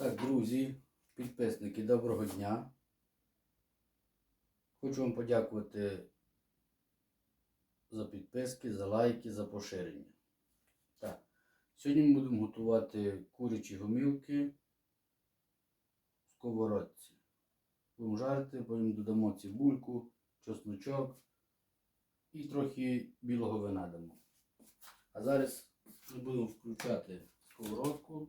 Так, друзі, підписники, доброго дня. Хочу вам подякувати за підписки, за лайки, за поширення. Так, сьогодні ми будемо готувати курячі гомілки в сковородці. Будемо жарити, потім додамо цибульку, чесночок і трохи білого вина дамо. А зараз будемо включати сковородку.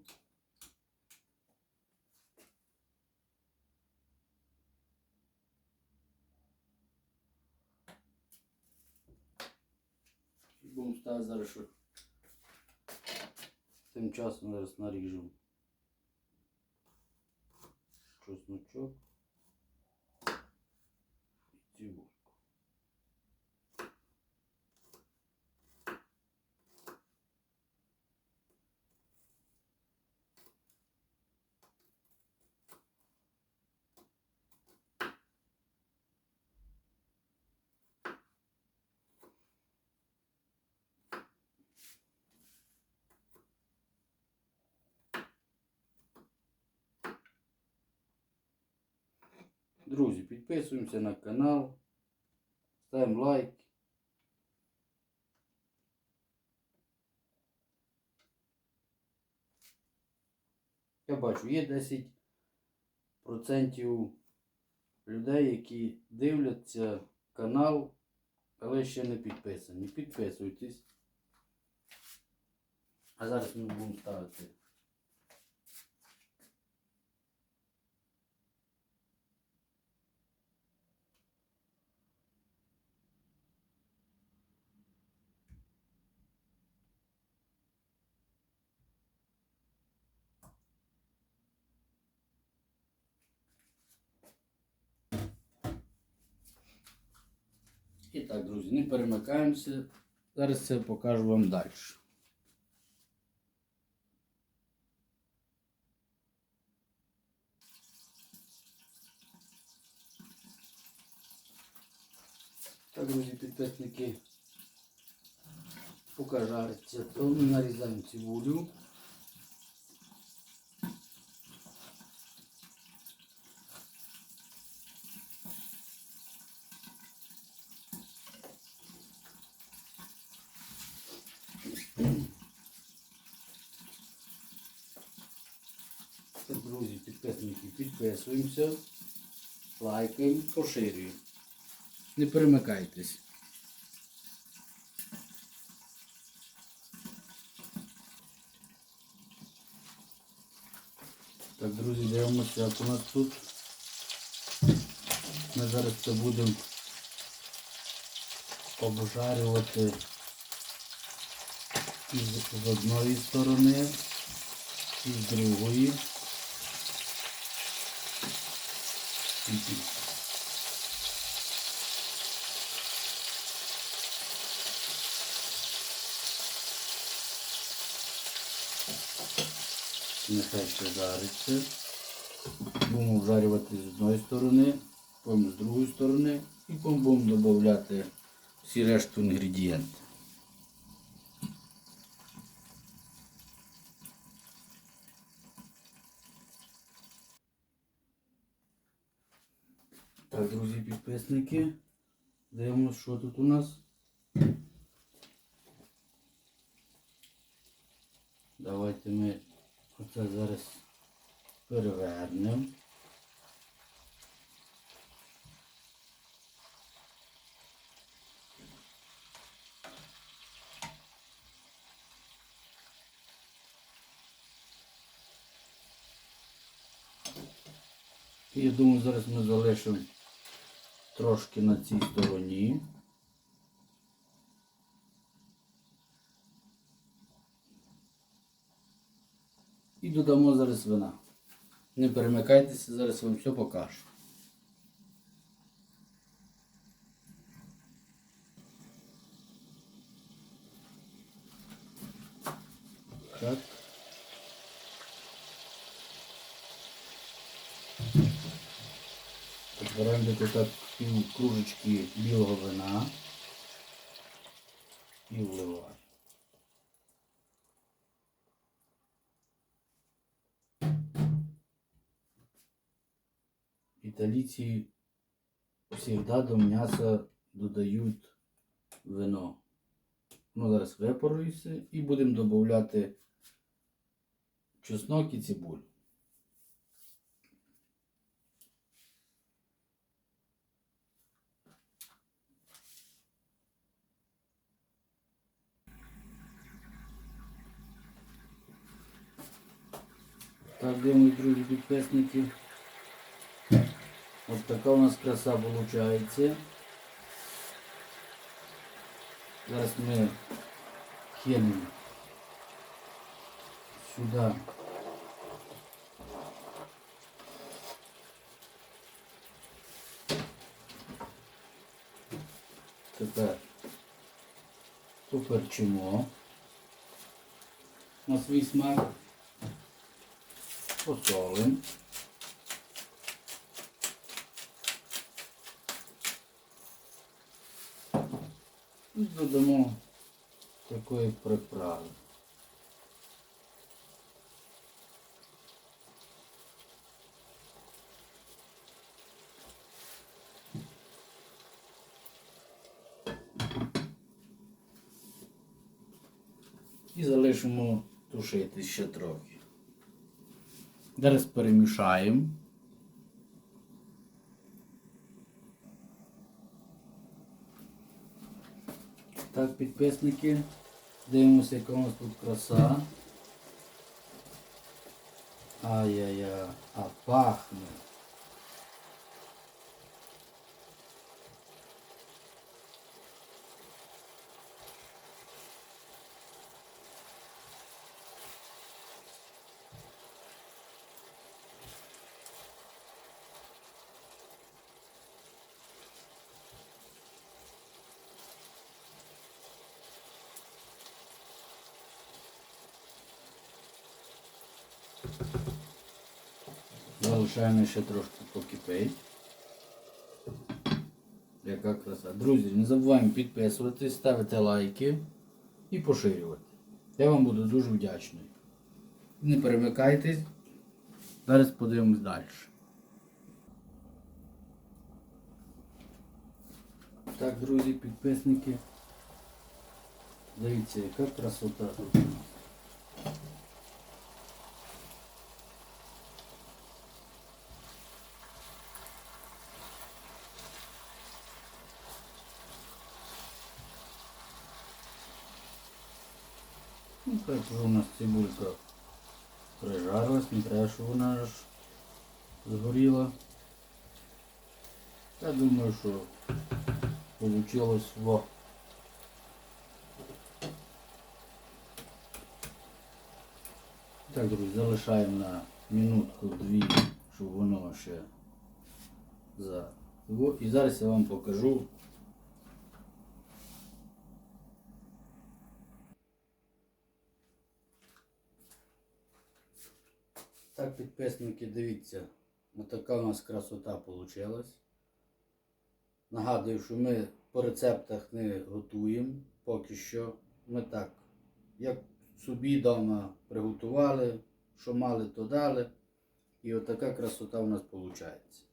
Будемо ставити зараз, що тим часом зараз наріжемо. Чесночок і цибульку. Друзі, підписуємося на канал, ставимо лайк. Я бачу, є 10% людей, які дивляться канал, але ще не підписані. Підписуйтесь. А зараз ми будемо ставити. І так, друзі, не перемикаємося. Зараз це покажу вам далі. Так, друзі, підписники поки жариться, то ми нарізаємо цибулю. Друзі, підписники, підписуємося, лайкаємо, поширюємо. Не перемикайтесь. Так, друзі, дивимося, як у нас тут. Ми зараз це будемо обжарювати з одної сторони і з другої. Нехай ще жариться. Будемо вжарювати з одної сторони, потім з другої сторони і потім будемо додати всі решту інгредієнти. Підписники. Дивимося, що тут у нас. Давайте ми оце зараз перевернемо. І я думаю, зараз ми залишимо трошки на цій стороні. І додамо зараз вина. Не перемикайтеся, зараз вам все покажу. Так. Десь так пів кружечки білого вина і вливаємо. італійці завжди до м'яса додають вино. Воно зараз випарується і будемо додати чеснок і цибулю. Так, де мої друзі підписники. Ось така у нас краса виходить. Зараз ми кинемо сюди тепер поперчимо на свій смак, посолимо. І додамо такої приправи. І залишимо тушити ще трохи. Зараз перемішаємо. Так, підписники, дивимося, яка у нас тут краса. Ай-яй-яй, а пахне. Залишаємо ще трошки покипить. Яка краса. Друзі, не забуваємо підписуватись, ставити лайки і поширювати. Я вам буду дуже вдячний. Не перемикайтесь. Зараз подивимось далі. Так, друзі, підписники. Дивіться, яка красота тут Ну, так у нас цибулька прижарилась, не треба, щоб вона аж згоріла. Я думаю, що получилось во. Так, друзі, залишаємо на минутку-дві, щоб воно ще за. І зараз я вам покажу Так, підписники, дивіться, така у нас красота вийшла. Нагадую, що ми по рецептах не готуємо поки що. Ми так, як собі вдома приготували, що мали, то дали. І отака красота у нас виходить.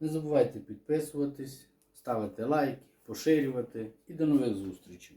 Не забувайте підписуватись, ставити лайки, поширювати і до нових зустрічей.